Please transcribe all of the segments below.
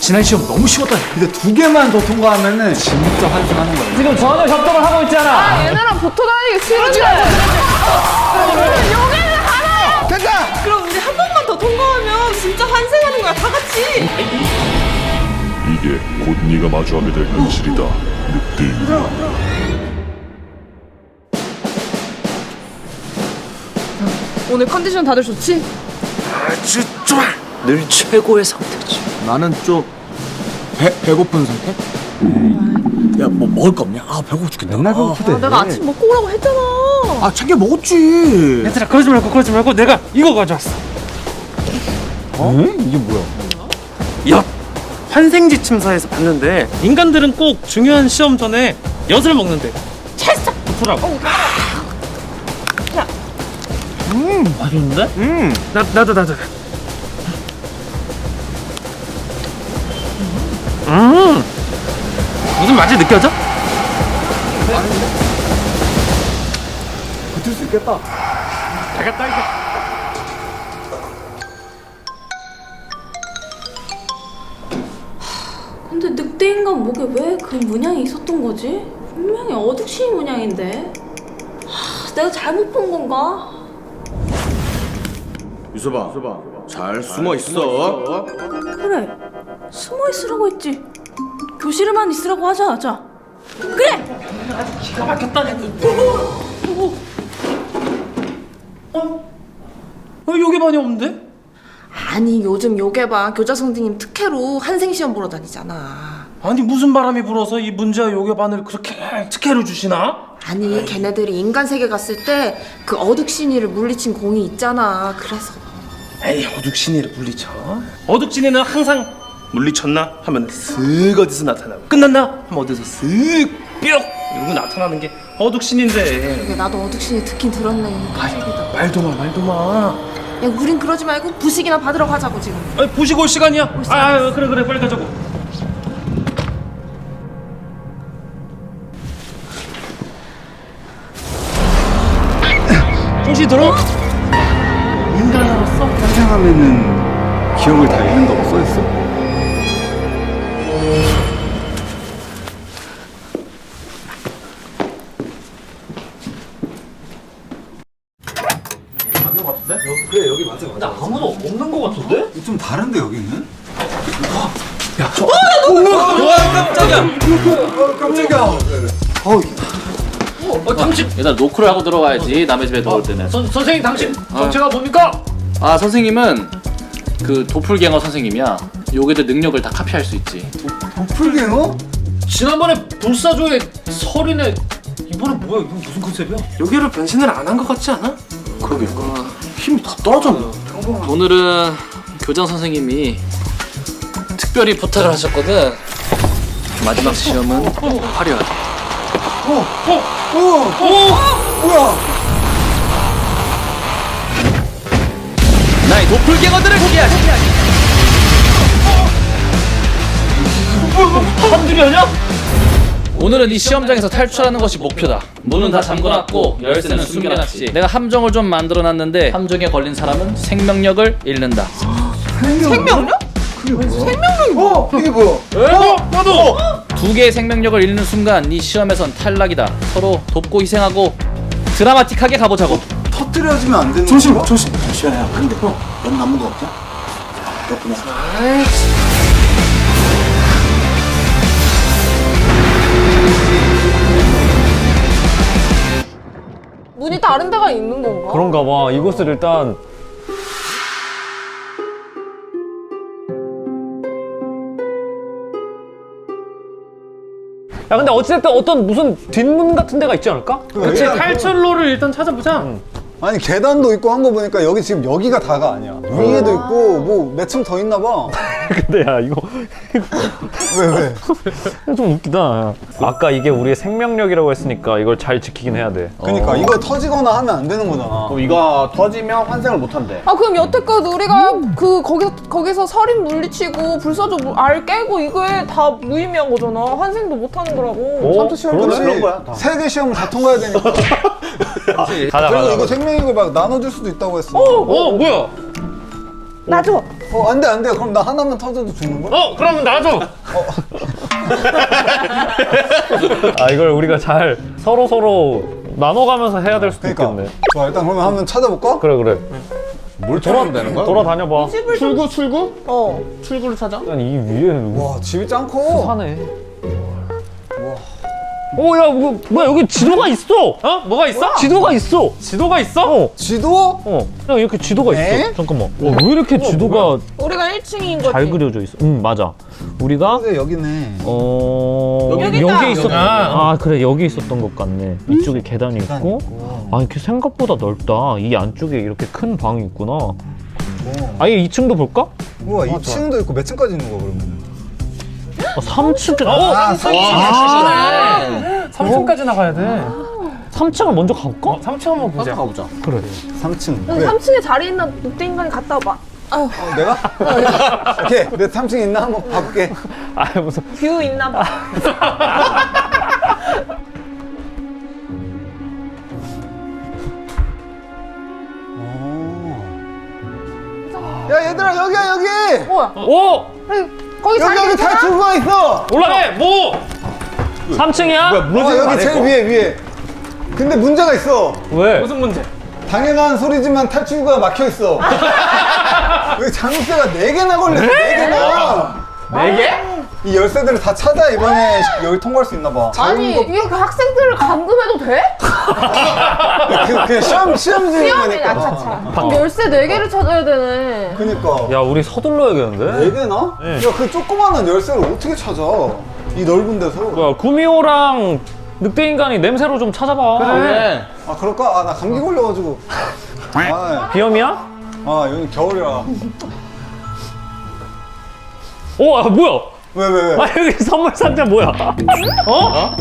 지난 시험 너무 쉬웠다. 근데 두 개만 더 통과하면은 진짜 환승하는 거야. 지금 전혀 협동을 하고 있잖아. 얘네랑 붙어 다니기 싫은데. 여기는 하나야. 가자. 그럼 우리 한 번만 더 통과하면 진짜 환생하는 거야, 다 같이. 이게 곧 네가 마주하게 될 현실이다. 늑대. 오늘 컨디션 다들 좋지? 아주 좋아. 늘 최고의 선택지. 나는 좀 배, 배고픈 상태? 야, 뭐 먹을 거 없냐? 아, 배고프 죽겠네. 맨날 배고프대. 아, 내가 아침 먹고 오라고 했잖아. 아 챙겨 먹었지. 얘들아 그러지 말고 그러지 말고 내가 이거 가져왔어. 어? 이게 뭐야? 엿. 환생지 침사에서 봤는데 인간들은 꼭 중요한 시험 전에 엿을 먹는데 찰싹 붙으라고. 음 맛있는데? 음 나, 나도 나도 음 무슨 맛이 느껴져? 붙을 수 있겠다. 알겠다 이거 근데 늑대 인간 목에 왜 그 문양이 있었던 거지? 분명히 어둑시 문양인데. 하, 내가 잘못 본 건가? 유서봐. 잘 숨어 있어. 그래, 숨어 있으라고 했지. 교실에만 있으라고 하자, 하자. 그래. 기가 막혔다 어? 어 여기 많이 없는데? 아니, 요즘 요괴봐. 교자 선생님 특혜로 환생 시험 보러 다니잖아. 아니 무슨 바람이 불어서 이 문제와 요괴반을 그렇게 특혜로 주시나? 아니, 걔네들이 인간 세계 갔을 때 그 어둑신이를 물리친 공이 있잖아. 그래서. 에이 어둑신이를 물리쳐 어둑신이는 항상 물리쳤나 하면 쓱 어디서 나타나고 끝났나 하면 어디서 쓱뿅 이러고 나타나는 게 어둑신인데 그게 나도 어둑신이 듣긴 들었네. 파색이다. 말도 마 말도 마 야, 우린 그러지 말고 부식이나 받으러 가자고, 지금. 아니 보시고 올 시간이야 아, 아 그래 그래 빨리 가자고 정신 들어? 인간으로서 환생하면은 기억을 다 잃는다고 써있어? 것 같은데? 여기, 그래 여기 맞아 맞아. 아무도 없는 거 같은데? 좀 다른데 여기는? 와 깜짝이야 깜짝이야. 어 당신 일단 노크를 하고 들어가야지 남의 집에 들어올 때는 선, 선생님 당신 정체가 뭡니까? 아 선생님은 그 도플갱어 선생님이야 요괴들 능력을 다 카피할 수 있지 도플갱어? 지난번에 불사조의 설인에 이번에 뭐야 이건 무슨 컨셉이야? 여기를 변신을 안 한 것 같지 않아? 그러게. 힘이 다 떨어졌네. 오늘은 교장 선생님이 특별히 부탁을 하셨거든 마지막 시험은 화려하게 뭐야? 나의 도플갱어들을 피하지 사람들이 아니야? 오늘은 이 시험장에서 탈출하는 것이 목표다 문은 다 잠궈놨고 열쇠는 숨겨놨지 내가 함정을 좀 만들어놨는데 함정에 걸린 사람은 생명력을 잃는다 생명력? 어? 이게 뭐야? 어? 나도! 두 개의 생명력을 잃는 순간 네 시험에선 탈락이다 서로 돕고 희생하고 드라마틱하게 가보자고 터뜨려지면 안 되는 조심? 조심 조심해야 근데 형 너는 남은 거 없냐? 그렇구나 문이 다른 데가 있는 건가? 그런가 봐 이곳을 일단 야 근데 어찌됐든 어떤 무슨 뒷문 같은 데가 있지 않을까? 그치 탈출로를 일단 찾아보자 아니 계단도 있고 한 거 보니까 여기 지금 여기가 다가 아니야. 위에도 있고 뭐 몇 층 더 있나 봐. 근데 야 이거 왜 왜? 좀 웃기다. 아까 이게 우리의 생명력이라고 했으니까 이걸 잘 지키긴 해야 돼. 그러니까 이거 터지거나 하면 안 되는 거잖아. 이거 터지면 환생을 못 한대 아 그럼 여태껏 우리가 그 거기 거기서 살인 물리치고 불사조 물- 알 깨고 이거에 다 무의미한 거잖아. 환생도 못 하는 거라고. 삼투 시험 그렇지. 그런 거야, 다. 세개 시험을 다 통과해야 되니까. 가자 그리고 가자. 이거 생명력을 막 나눠줄 수도 있다고 했어. 어 뭐야 나 줘. 어, 안 돼, 안 돼. 그럼 나 하나만 터져도 죽는 거야? 어 그럼 나도. 아 이걸 우리가 잘 서로 서로 나눠가면서 해야 될 수도 그러니까. 있겠네. 좋아, 일단 그러면 한번 찾아볼까? 그래 그래. 뭘 찾아면 되는 거야? 돌아다녀 봐. 출구 출구? 어. 출구를 찾아? 일단 이 위에는 와, 집이 짱 커. 사네. 오, 야, 뭐, 뭐야, 여기 지도가 있어! 어? 뭐가 있어? 지도가 있어! 지도가 있어? 어. 지도? 어. 야, 이렇게 지도가 있어. 에? 잠깐만. 와, 왜 이렇게 지도가 우리가 1층인 거지. 잘 그려져 있어? 응, 맞아. 우리가, 근데 여기네. 어. 여기 여기 있다. 있었 아, 그래, 여기 있었던 것 같네. 이쪽에 계단이 계단 있고. 있고. 아, 이렇게 생각보다 넓다. 이 안쪽에 이렇게 큰 방이 있구나. 아예 2층도 볼까? 우와, 2층도 있고 몇 층까지 있는 거야, 그러면? 아, 3층. 어, 아, 3층. 3층까지 나가야 돼. 3층을 먼저 가볼까? 3층 한번 보자. 가보자. 그래. 3층. 여기 왜? 3층에 자리 있나 늑대 인간이 갔다 와봐. 아유, 어, 내가? 오케이. 내 3층 있나 한번 봐볼게. 아, 무슨. 뷰 있나 봐. 야, 얘들아, 여기야, 여기! 뭐야? 오! 여기, 거기 여기, 여기 있잖아. 탈출구가 있어! 올라가! 뭐? 3층이야? 어, 여기 제일 위에, 위에. 근데 문제가 있어. 왜? 무슨 문제? 당연한 소리지만 탈출구가 막혀 있어. 여기 장세가 4개나 걸렸어, 4개나. 4개? 이 열쇠들을 다 찾아 이번에 여기 통과할 수 있나 봐. 아니, 이게 그 학생들을 감금해도 돼? 그, 그 시험 시험 시험이 중이니까. 아차차. 그럼 열쇠 4개를 찾아야 되네. 그니까. 야, 우리 서둘러야겠는데? 4개나? 네. 야, 그 조그마한 열쇠를 어떻게 찾아? 이 넓은 데서. 뭐야, 구미호랑 늑대 인간이 냄새로 좀 찾아봐. 그래. 아, 그럴까? 아, 나 감기 걸려가지고. 아, 비염이야? 아 여기 겨울이라. 오, 아, 뭐야? 왜, 왜, 왜? 아, 여기 선물 상자 뭐야? 어?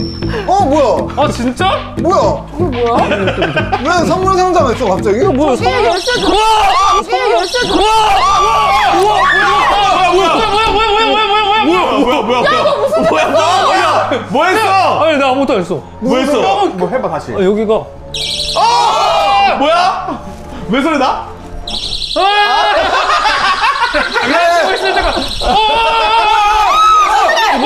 어, 뭐야? 아, 진짜? 뭐야? 그게 뭐야? 왜 선물 상자가 있어, 갑자기? 뭐야? 이게 열쇠 줘. 이게 열쇠 줘. 뭐야, 뭐야, 뭐야, 뭐야, 뭐야, 뭐야, 뭐야, 뭐야, 뭐야, 뭐야, 뭐야, 뭐 했어? 아니, 나 아무것도 안 했어. 뭐 했어? 뭐 해봐 다시. 아, 여기가. 뭐야? 왜 소리 나? 왜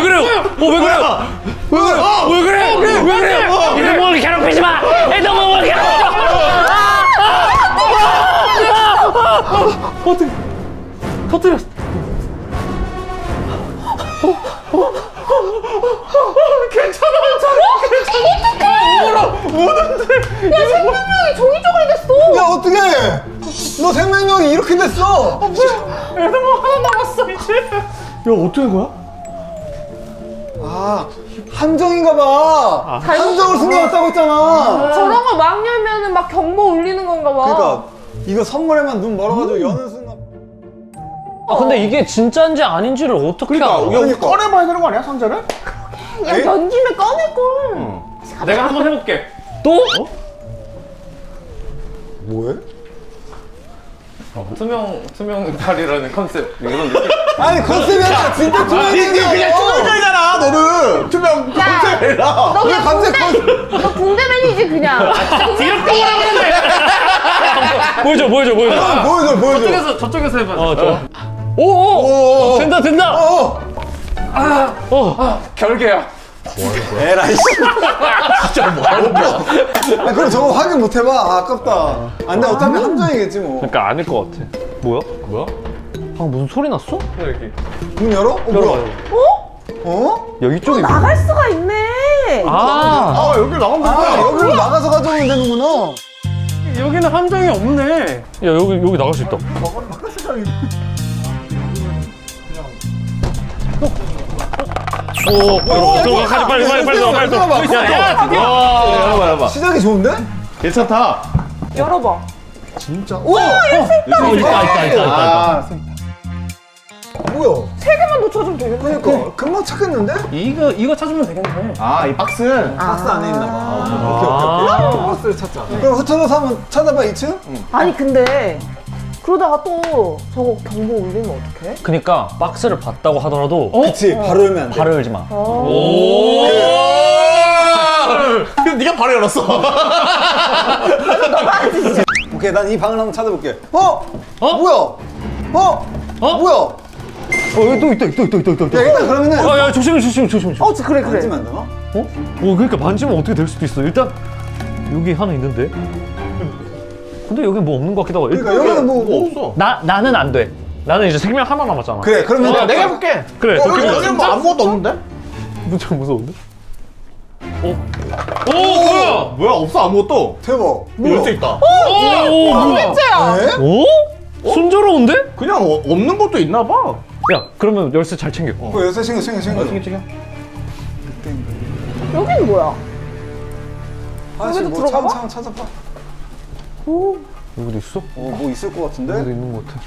그래요? 어, 왜 그래요? 왜 그래? 왜 그래? 왜 그래요? 몸을 괴롭히지 마! 몸을 괴롭히지 마! 어떻게 터뜨렸어? 야, 생명력이 종이 쪼그리 됐어. 야, 어떡해! 너 생명력이 이렇게 됐어! 야 어떻게 된 거야? 아, 함정인가 봐! 함정을 숨겨놨다고 했잖아! 저런 거 막 열면은 막 경보 울리는 건가 봐. 그러니까, 이거 선물에만 눈 멀어가지고 여는 순간. 아, 근데 이게 진짜인지 아닌지를 어떻게 그러니까 알아? 야, 우리 꺼내봐야 되는 거 아니야 상자를? 야, 연김에 꺼낼 걸. 내가 한번 해볼게. 또? 뭐해? 투명 투명 다리라는 컨셉 이런 느낌. 아니, 컨셉이 아니라 진짜 투명이야! 그냥 투명이잖아 너는 투명 컨셉이라. 너 왜 그냥 갑자기 붕대, 너 붕대맨이지 그냥. 보여줘 보여줘 보여줘. 보여줘, 보여줘! 저쪽에서 저쪽에서 해봐. 어 좋아. 오오 오, 된다 된다. 어! 어 결계야. 에라이, 씨. 진짜 뭐 아, 그럼 저거 확인 못 해봐. 아, 아깝다. 아, 근데 어차피 함정이겠지, 뭐. 그러니까 아닐 것 같아. 뭐야? 뭐야? 방금 무슨 소리 났어? 이렇게. 문 열어? 어, 뭐야? 어? 야 이쪽에 나갈 수가 있네. 아 아 여기 나가면 아. 여기로 나가서 가져오면 되는구나. 여기는 함정이 없네. 야 여기 여기 나갈 수 있다. 오, 들어가, 들어가, 가자, 빨리, 빨리, 빨리, 들어가, 빨리, 들어가. 들어가, 야, 야, 드디어. 열어봐 열어봐. 시작이 좋은데? 괜찮다. 열어봐. 진짜. 우와! 있다, 있다, 있다, 있다. 아 뭐야? 세 개만 놓쳐주면 되겠네. 그러니까 금방 찾겠는데? 이거, 이거 찾으면 되겠네. 아, 이 박스. 박스 안에 있나 봐. 오케이, 오케이, 오케이. 박스를 찾자. 그럼 흩어져서 한번 찾아봐, 2층? 아니 근데 그러다가 또 저거 경보 울리면 어떡해? 그니까 박스를 봤다고 하더라도 그치, 바로 열면 안 돼. 바로 열지 마. 오. 근데 네가 바로 열었어. 오케이 난 이 방을 한번 찾아볼게 어? 어? 뭐야? 어? 어? 뭐야? 어 여기 또 있다 있다 있다 있다 있다 야 일단 그러면은 아, 야, 조심해, 조심해, 조심해. 어 그래 그래 만지면 안 되나? 어? 어, 그러니까 만지면 어떻게 될 수도 있어. 일단 여기 하나 있는데. 근데 여기 뭐 없는 것 같기도 하고. 그러니까 여기는 뭐, 뭐 없어. 나 나는 안 돼. 나는 이제 생명 하나 남았잖아. 그래 그러면 야, 내가 해볼게. 그래. 어, 여기 가자. 뭐 아무것도 없는데? 무척 무서운데? 어? 오, 뭐야? 뭐야 없어 아무것도. 대박 열쇠 있다. 오, 뭐야? 진짜야 에? 오? 순조로운데? 그냥 어, 없는 것도 있나 봐. 야, 그러면 열쇠 잘 챙겨. 그 열쇠 챙겨 챙겨 챙겨 챙겨. 여기는 뭐야 여기도 뭐 들어가봐? 차원 차원 찾아봐 오. 여기도 있어? 어, 뭐 있을 것 같은데? 여기도 있는 것 같아.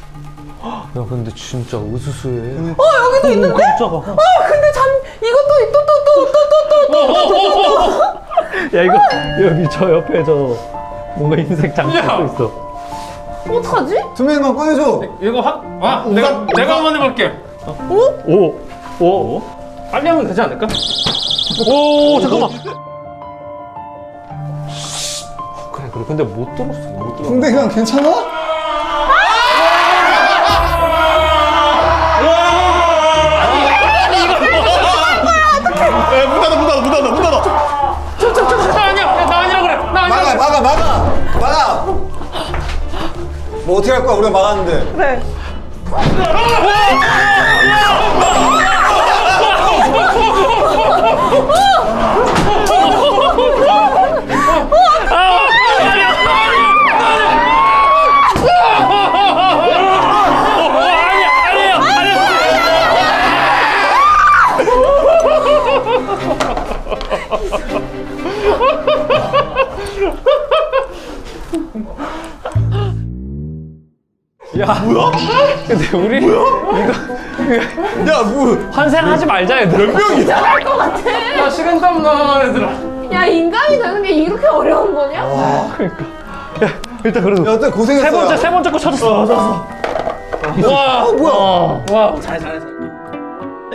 야, 근데 진짜 으스스해. 어 여기도 있는데? 깜짝아. 어 근데 잠 이것도 또 또 또 또 또 또또또또또 야 이거 여기 저 옆에 저 뭔가 흰색 장식도 있어. 어떡하지? 투명인간 꺼내줘! 이거 확, 아, 내가, 내가 한번 해볼게. 오? 오, 오, 빨리 하면 되지 않을까? 오, 잠깐만. 그래. 근데 못 들었어. 못 들었어. 풍뎅이간 괜찮아? 야, 문 닫아 문 닫아 문 닫아 문 닫아. 나 아니야, 나 아니라 그래. 나 아니야. 막아 막아 막아 막아 뭐 어떻게 할 거야 우리가 막았는데 그래 근데 우리 야 뭐. 환생하지 말자, 얘들아. 몇 명이야? 할것 같아 야, 시간 땀나, 얘들아. 야 인간이 되는 게 이렇게 어려운 거냐? 그러니까. 야, 일단 그래도. 야 어때 고생했어 세 번째, 세 번째 거 찾았어. 찾았어. 와, 어, 뭐야. 와, 잘, 잘했어.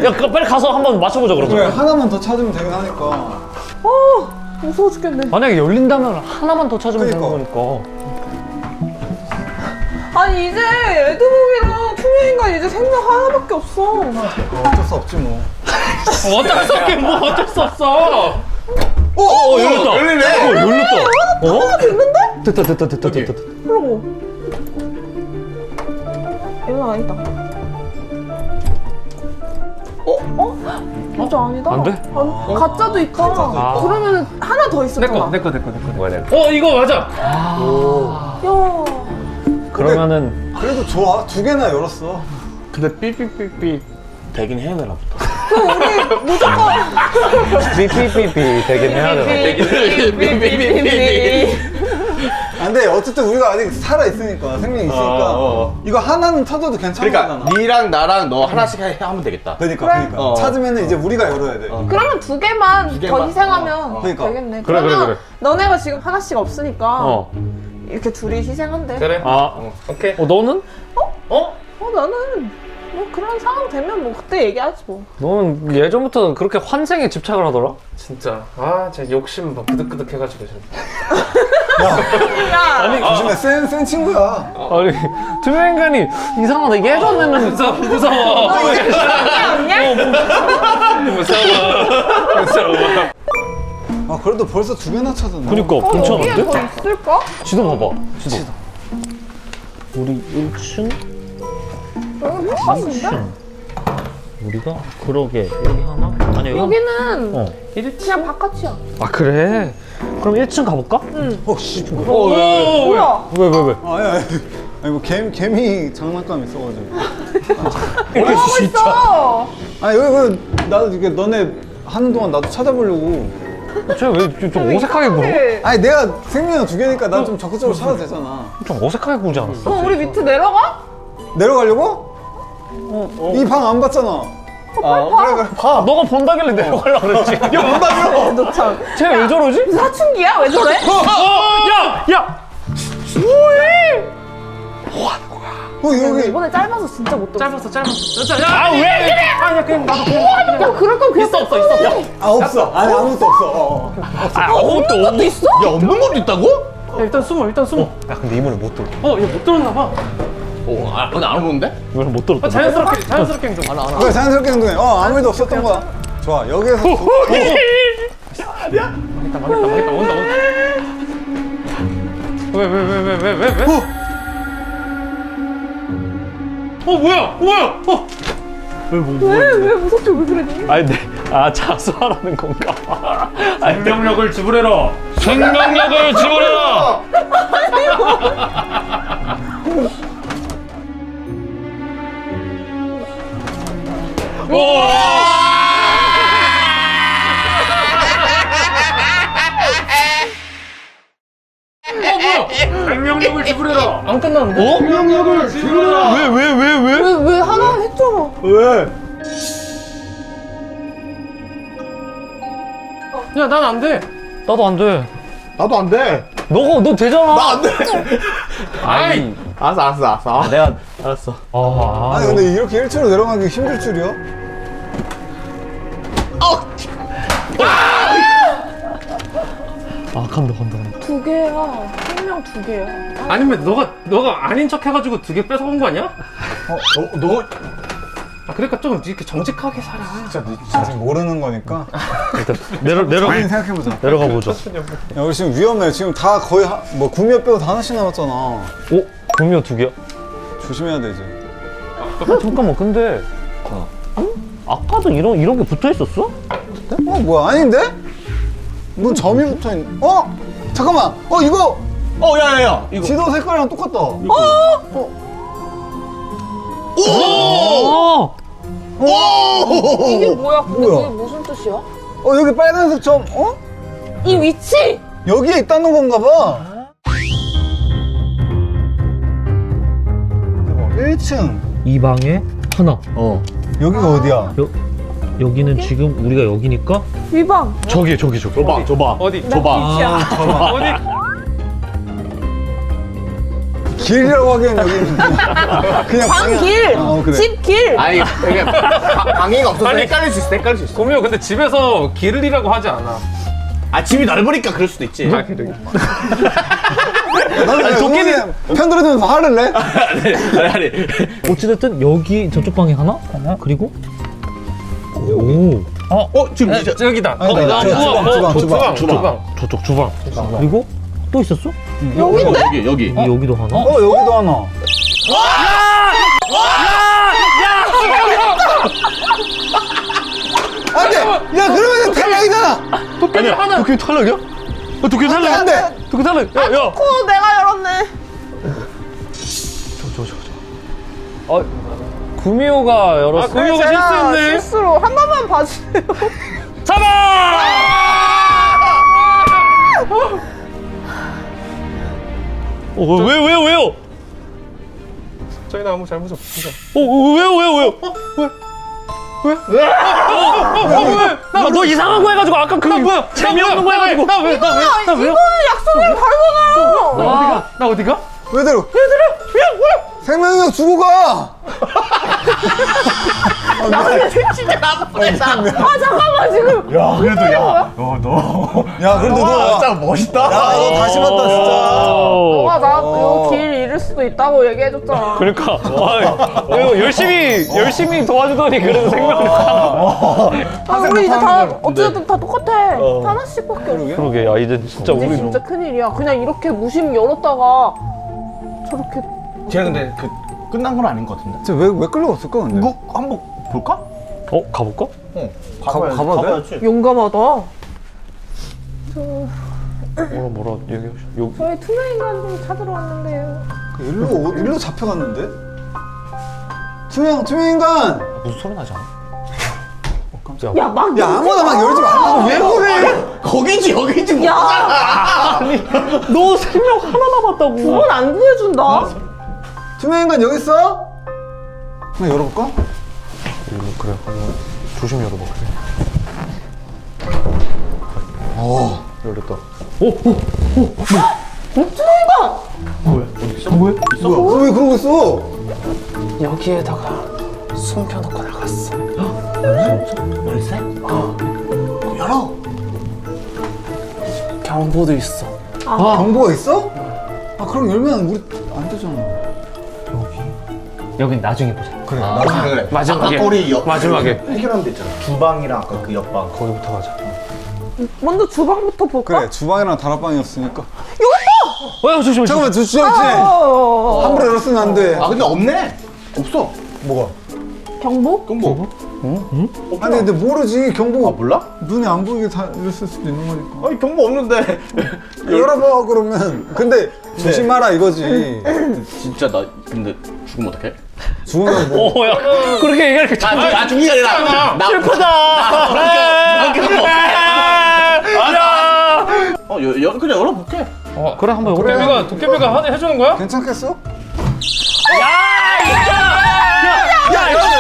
야, 그 빨리 가서 한번 맞춰보자, 그러면. 그래 하나만 더 찾으면 되긴 하니까 어 무서워 죽겠네 만약에 열린다면 하나만 더 찾으면 되는 그러니까. 거니까. 아니 이제 에드몽이랑 투명인간 이제 생명 하나밖에 없어 어쩔 수 없지 뭐 어쩔 수 없게 뭐 어쩔 수 없어. 어, 어, 열렸다. 열리네. 어, 열렸다. 어? 하나 됐는데? 됐다, 됐다, 됐다, 됐다. 그러고 이건 아니다 어? 어? 진짜 아니다 안 돼? 아, 가짜도 있다 아. 그러면은 하나 더 있을 거야 내 거, 내 거, 내 거. 뭐야, 내 거. 어, 이거 맞아. 야 그러면은 그래도 좋아 두 개나 열었어 근데 삐삐삐삐 되긴 해야 되나 보다. 삐삐삐삐 되긴 해야 돼. 아, 근데 어쨌든 우리가 아직 살아 있으니까 생명이 있으니까 어, 어. 이거 하나는 찾아도 괜찮은 그러니까 거잖아 니랑 나랑 너 하나씩 해, 하면 되겠다. 그러니까 그러니까 어. 찾으면 이제 우리가 열어야 돼 그러면 두 개만 더 개만. 희생하면 어, 어. 그러니까. 되겠네 그래, 그러면 그래, 그래. 너네가 지금 하나씩 없으니까 어. 이렇게 둘이 희생한대 그래. 아, 오케이. 어, 너는? 어 나는 뭐 그런 상황 되면 뭐 그때 얘기하지 뭐 너는 예전부터 그렇게 환생에 집착을 하더라? 진짜. 아, 제 욕심 막 그득그득 해가지고. 야, 조심해 센, 센 친구야 아니, 투명인간이 이상하다. 예전에는. 무서워, 무서워. 너 이제 그런 게 없냐? 아 그래도 벌써 두 개나 찾았네 그니까, 어, 여기에 괜찮은데? 더 있을까? 지도 봐봐. 지도. 우리 1층? 여기 바깥인데? 우리가? 그러게. 여기 하나? 아니, 여기 여기는 어. 그냥 바깥이야 아, 그래? 그럼 1층 가볼까? 어, 씨. 어, 왜, 왜, 뭐야 왜, 왜, 왜? 아니, 아니, 아니, 뭐, 개미, 개미 장난감 있어가지고. 뭐 하고 있어 아니, 왜, 왜, 나도 이게 너네 하는 동안 나도 찾아보려고. 쟤왜 좀 어색하게 굴어? 아니, 내가 생명은 두 개니까 난 좀 적극적으로 찾아도 되잖아. 좀 어색하게 굴지 않았어? 그럼 우리 밑에 내려가? 내려가려고? 이 방 안 봤잖아. 아, 그래, 그래. 봐, 너가 본다길래 내려가려고 그랬지. 야, 본다길래. 너참 쟤왜 저러지? 사춘기야? 왜 저래? 어, 야, 야! 뭐해? 뭐 하는 거야? 여기 이번에 짧아서 진짜 못 들었어. 짧았어 짧았어. 자, 야, 아왜 그래 아니야 그냥 나도 그냥 야, 그럴 거면 그냥 있어 없어 있어. 야, 아 없어. 아니 아무것도 없어. 어, 어. 아무것도 없 있어? 야? 없는 것도 있다고? 야, 일단 숨어 일단 숨어. 야 근데 이 문을 못 뚫어 어얘 못 들었나 봐. 어, 아, 근데 안 오는데? 이걸 못 뚫었다. 아, 자연스럽게 자연스럽게 행동. 알아 알아 그래 자연스럽게 행동해. 어 아무 일도 없었던 거야. 좋아 여기에서 도- 망했다 망했다 온다 온다. 왜왜 왜 왜 왜 왜? 왜? 어 뭐야? 뭐야? 어. 왜 무섭지? 왜 그러니? 아니 근데 아 자수하라는 건가? 생명력을 지불해라. 생명력을 지불해라. 생명력을 지불해라. 안 끝났는데? 어? 왜왜 왜 왜? 왜, 왜 하나 했잖아. 왜? 야 난 안 돼. 나도 안 돼. 나도 안 돼. 너가 너 되잖아. 나 안 돼. 아이. 알았어, 알았어, 알았어. 아, 내가 알았어. 아, 아니 근데 이렇게 1초로 내려가기 힘들 줄이야? 아! 간다 간다 간다 두 개야. 생명 두 개야. 아니면 너가 너가 아닌 척 해가지고 두 개 뺏어간 거 아니야? 너, 너, 아 그러니까 좀 이렇게 정직하게 살아 진짜 니 아직 모르는 거니까 일단 내려 내려 본인 생각해보자 내려가 보자 야 우리 지금 위험해 지금 다 거의 하, 뭐 구미호 빼고 다 하나씩 남았잖아 오 구미호 두 개야 조심해야 돼 이제 아, 잠깐만 근데 아까도 이런 이런 게 붙어 있었어? 어 뭐야 아닌데? 뭔 점이 붙어있네 어? 잠깐만 어 이거 어, 야, 야, 야. 이거. 지도 색깔이랑 똑같다 어? 어 이게 뭐야? 근데 뭐야? 그게 무슨 뜻이야? 어 여기 빨간색 점 어? 이 위치! 여기에 있다는 건가 봐 대박 1층 이 방에 하나 어 여기가 어디야? 여 기는 지금 우리가 여기니까 위방! 저기 저기 저기 줘봐, 줘봐. 어디? 줘봐 위치야. 어디? 길이라고 하기엔 여기는 그냥 그냥 방길! 어, 그래. 집 길! 아니, 이게 바- 방해가 없어서 아니. 헷갈릴 수 있어, 헷갈릴 수 있어. 고미호 근데 집에서 길이라고 하지 않아 아, 집이 넓으니까 그럴 수도 있지. 아 그래 너는 도끼는 편 들어주면서 화를 내? 아니, 아니. 어찌됐든 여기 저쪽 방에 하나 그리고 오. 어, 지금 진짜. 저기다. 아니다, 어, 저 주방, 어, 주방, 주방. 주방. 저쪽 주방. 그리고 또 있었어? 여기, 여기, 여기. 이 여기도 하나? 어 여기도 하나. 안돼 야! 그러면 탈락이잖아 도깨비 하나. 도끼 탈락이야? 어, 도끼 탈락 안 돼. 도끼 탈락. 야야. 어, 내가 열었네. 아, 구미호가 열었어 아 고미호가 제가 실수했네 실수로 한 번만 봐주세요. 어, 왜, 왜요, 왜요? 저희는 아무 잘못 없습니다 어, 어, 왜요, 왜요, 왜요? 어, 너 이상한 거 해가지고 아까 그 뭐야? 재미없는 거 해가지고 나 왜 나 왜나 왜? 이거 약속을 걸잖아요. 나 어디가? 나 어디가? 왜대로 얘들아 생명력 주고 가 아, 잠깐만, 지금. 야, 그래도 야, 너, 너. 야, 그래도 너. 진짜 멋있다. 야, 너 다시 봤다, 진짜. 너가 나 이거 길 잃을 수도 있다고 얘기해줬잖아. 그러니까 아, 이거 열심히 열심히 도와주더니 그래도 생명력 아, 우리 이제 다, 어쨌든 다 똑같아. 하나씩밖에 없어. 그러게 야 이제 진짜 이제 우리 진짜 큰일이야. 그냥 이렇게 무심 열었다가 저렇게. 쟤는 근데 그, 끝난 건 아닌 것 같은데. 진짜 왜, 왜 끌려갔을까, 근데? 이거 한번 볼까? 어 가볼까? 가봐야지. 가봐도 돼? 가봐야지. 용감하다. 뭐라 뭐라 얘기해 여기 저희 투명 인간 좀 찾으러 왔는데요. 그 일로, 어- 일로 잡혀갔는데? 투명, 투명인간! 무슨 소리 나지 않아? 야, 막. 야, 아무나 막 열지 말라고 왜 그래? 거기지, 여기지. 뭐. 야, 너 생명 하나 남았다고 그건 안 구해준다. 투명인간 여기 있어? 한번 열어볼까? 그래 한번 조심히 열어봐 그래 어. 열렸다 뭐야? 너왜 그러고 있어? 여기에다가 숨겨놓고 나갔어. 열쇠? 어. 그럼 열어. 경보도 있어. 아, 경보가 있어? 아 그럼 열면 우리 안 되잖아. 여긴 나중에 보자. 그래. 나중에 그래. 마지막에. 아까 우리 옆 마지막에. 해결하면 됐잖아. 주방이랑 아까 그 옆방. 거기부터 가자. 먼저 주방부터 볼까? 그래 주방이랑 다락방이었으니까. 어, 조심, 조심. 잠깐만 저 주저있지. 어, 함부로 열었으면 안 돼. 아 근데 없네. 없어. 뭐가? 경보? 경보. 아니 근데 모르지 경보. 아 몰라? 눈에 안 보이게 다 열었을 수도 있는 거니까. 아니 경보 없는데. 열어봐 그러면. 근데 조심하라 이거지. 진짜 나 근데 죽으면 어떡해? 죽으면 뭐. 어, 야. 그렇게 얘기하니까 참. 아 죽는 게 아니라 나 슬프다. 야! 어, 여, 여, 그냥 열어볼게. 어, 그래 한번 도깨비가 도깨비가 하- 해주는 거야? 괜찮겠어? 야, 야, 야, 야, 야.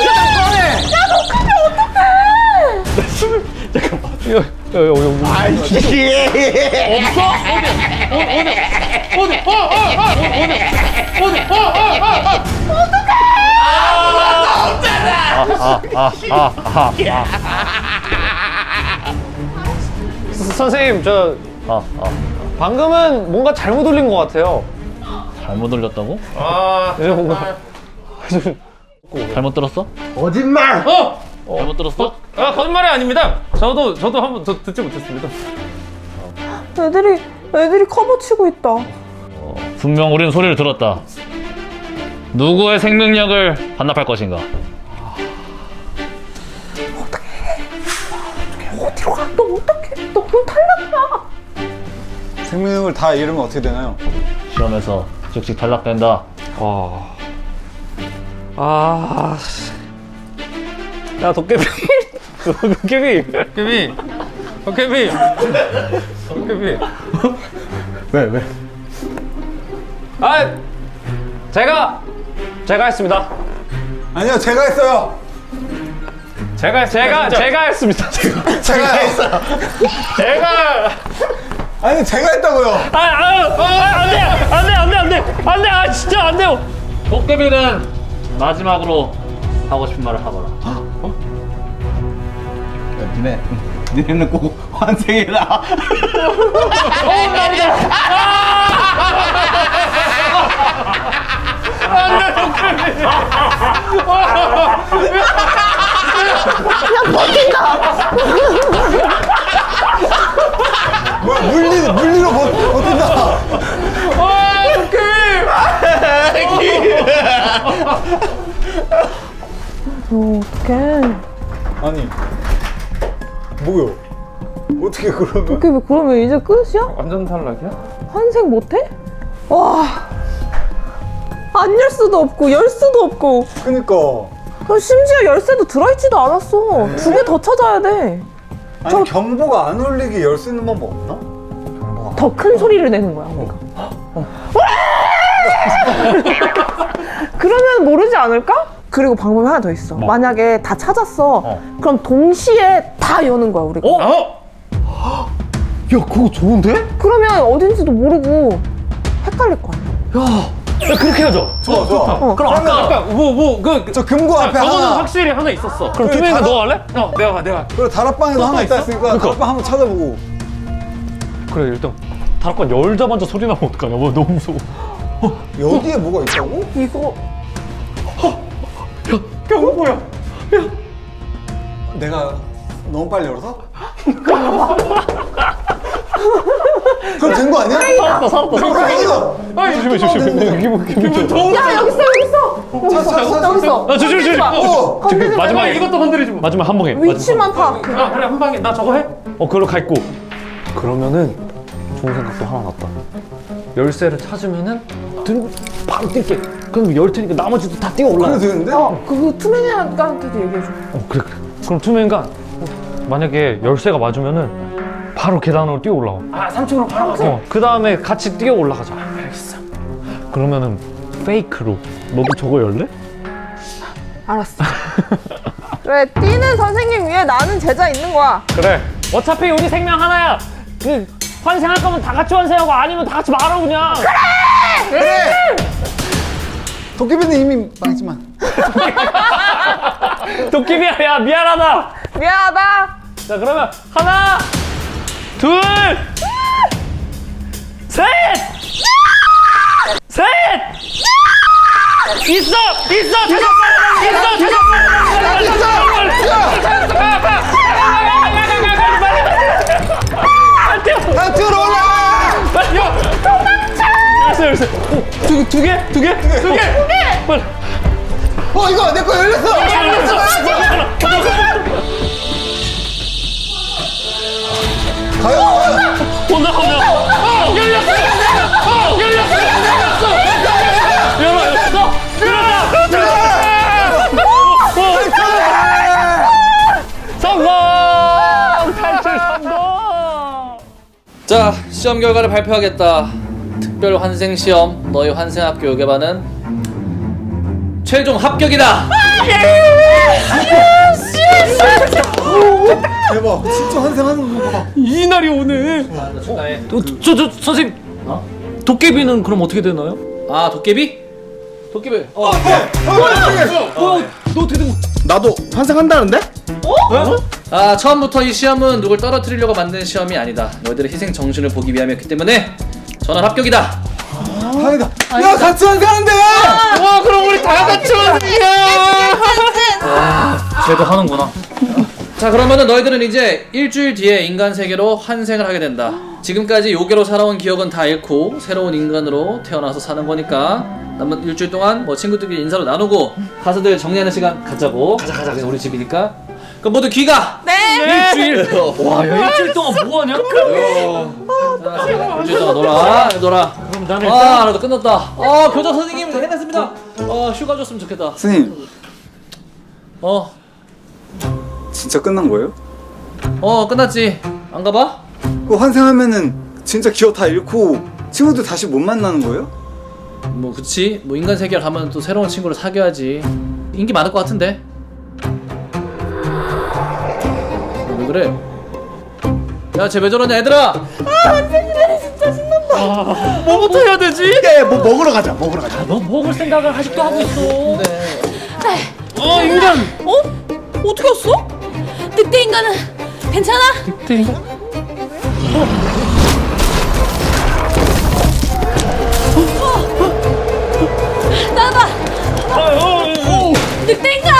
스- 선생님 저 방금은 뭔가 잘못 올린 것 같아요. 잘못 올렸다고? 이제 뭔가 잘못 들었어? 거짓말. 어! 잘못 들었어? 아 거짓말이 아닙니다. 저도 저도 한번 더 듣지 못했습니다. 애들이 애들이 커버 치고 있다. 분명 우리는 소리를 들었다. 누구의 생명력을 반납할 것인가? 어디로 가? 너 어떡해? 너 그럼 탈락이야. 생명력을 다 잃으면 어떻게 되나요? 시험에서 즉시 탈락된다. 와. 아. 씨. 야 도깨비. 도깨비. 도깨비. 도깨비. 도깨비. 왜 왜? 아 제가 제가 했습니다. 아니요 제가 했어요. 제가 제가 제가 했습니다. 제가 제가 했어요. 제가 아니 제가 했다고요. 아, 아, 아, 안 돼, 안 돼, 안 돼, 안 돼, 안 돼, 아, 진짜 안 돼요. 도깨비는 마지막으로 하고 싶은 말을 하거라. 니네 니네는 꼭 환생해라. 뭐야 물리 물리로 버, 버틴다. 어떡해. 아니 뭐요? 어떻게 그러면? 도깨비 그러면 이제 끝이야? 완전 탈락이야? 환생 못해? 와. 안 열 수도 없고 열 수도 없고 그니까 그리고 심지어 열쇠도 들어있지도 않았어 두 개 더 찾아야 아니 경보가 안 울리게 열 수 있는 방법 없나? 큰 소리를 내는 거야 우리가 그러면 모르지 않을까? 그리고 방법이 하나 더 있어 만약에 다 찾았어 그럼 동시에 다 여는 거야 우리가 어? 야 그거 좋은데? 그러면 어딘지도 모르고 헷갈릴 거 아니야 야, 그렇게 하죠. 좋아 좋아. 어. 그럼 아까 아까 뭐뭐그 저 금고 앞에 저거는 하나. 확실히 하나 있었어. 그럼 투명이가 다른- 너 할래? 어, 내가 가, 내가. 가. 그리고 다락방에도 하나 있다 했으니까 다락방 한번 찾아보고. 그래 일단 다락관 열자마자 소리 나면 어떡하냐? 뭐 너무 무서워. 여기에 뭐가 있다고? 이거 경보야. 내가 너무 빨리 열어서? 그럼 된 거 아니야? 살았다, 살았다. 살았어. 아, 조심해, 조심해. 기분 기분 좋아. 야 여기 있어 여기 있어 찾아 찾아 여기 있어 아, 조심, 조심. 어. 건드리지 마지막에 말고. 이것도 건드리지 마. 마지막 한 방에. 위치만 파 아, 그래 한 방에 나 저거 해? 어, 그걸로 가 있고. 그러면은 좋은 생각도 하나 났다. 열쇠를 찾으면은 등 바로 뛸게. 그럼 열 테니까 나머지도 다 뛰어 올라. 그래도 되는데? 어 그거 투명이한테도 얘기해줘 어, 그래 그래. 그럼 투명인간 만약에 열쇠가 맞으면은 바로 계단으로 뛰어 올라와. 아, 3층으로 바로 가서. 어, 그 다음에 같이 뛰어 올라가자. 알겠어. 그러면은 페이크로 너도 저거 열래? 알았어 그래 뛰는 선생님 위에 나는 제자 있는 거야 그래. 어차피 우리 생명 하나야. 그 환생할 거면 다 같이 환생하고 아니면 다 같이 말아 그냥. 도깨비는 이미 망했지만. 도깨비야 야 미안하다 미안하다. 자 그러면 하나 둘 셋 셋 있어 있어 잠깐만 있어 잠깐만 나 들어올라! 열쇠 열쇠 두두 개? 두 개? 두 개? 빨리. 어, 이거 내 거 열렸어! 가요! 온다 온다. 어 열렸어 어. 열렸어 열렸어. 열어 열었어 열었어 성공 탈출 성공 자 시험 결과를 발표하겠다 특별 환생 시험 너희 환생 학교 요괴반은 최종 합격이다! 대박, 진짜 환생하는 거 봐. 이 날이 오네. 축하해. 저저 선생님 도깨비는 그럼 어떻게 되나요? 아 도깨비? 도깨비. 어 나도 환생한다는데? 아 처음부터 이 시험은 누굴 떨어뜨리려고 만든 시험이 아니다. 너희들의 희생 정신을 보기 위함이었기 때문에 전원 합격이다. 다행이다. 야, 같이 환생하는데! 와 그럼 우리 다 같이 왔냐 쟤도 하는구나. 자 그러면은 너희들은 이제 일주일 뒤에 인간 세계로 환생을 하게 된다. 지금까지 요괴로 살아온 기억은 다 잃고 새로운 인간으로 태어나서 사는 거니까 남은 일주일 동안 뭐 친구들끼리 인사로 나누고 가서들 정리하는 시간 갖자고. 가자 가자. 우리 집이니까 그럼 모두 귀가 네. 일주일. 와 야 일주일 동안 뭐 하냐? 일주일 동안 놀아 놀아 그럼 나는 아 일단 나도 끝났다. 아 교장 선생님 해냈습니다. 아 휴가 줬으면 좋겠다. 스님, 어. 진짜 끝난 거예요? 어 끝났지. 안 가봐? 그 환생하면은 진짜 기억 다 잃고 친구들 다시 못 만나는 거예요? 뭐 그치? 뭐 인간 세계에 가면 또 새로운 친구를 사귀어야지. 인기 많을 것 같은데 그래 야쟤 왜 저러냐 얘들아 뭐부터 해야 되지? 야, 뭐 먹으러 가자, 먹으러 가자. 너 먹을 생각을 아직도 하고 있어 어 인간 어? 어떻게 왔어? 늑대 인간은 괜찮아? 나봐. 늑대 인간.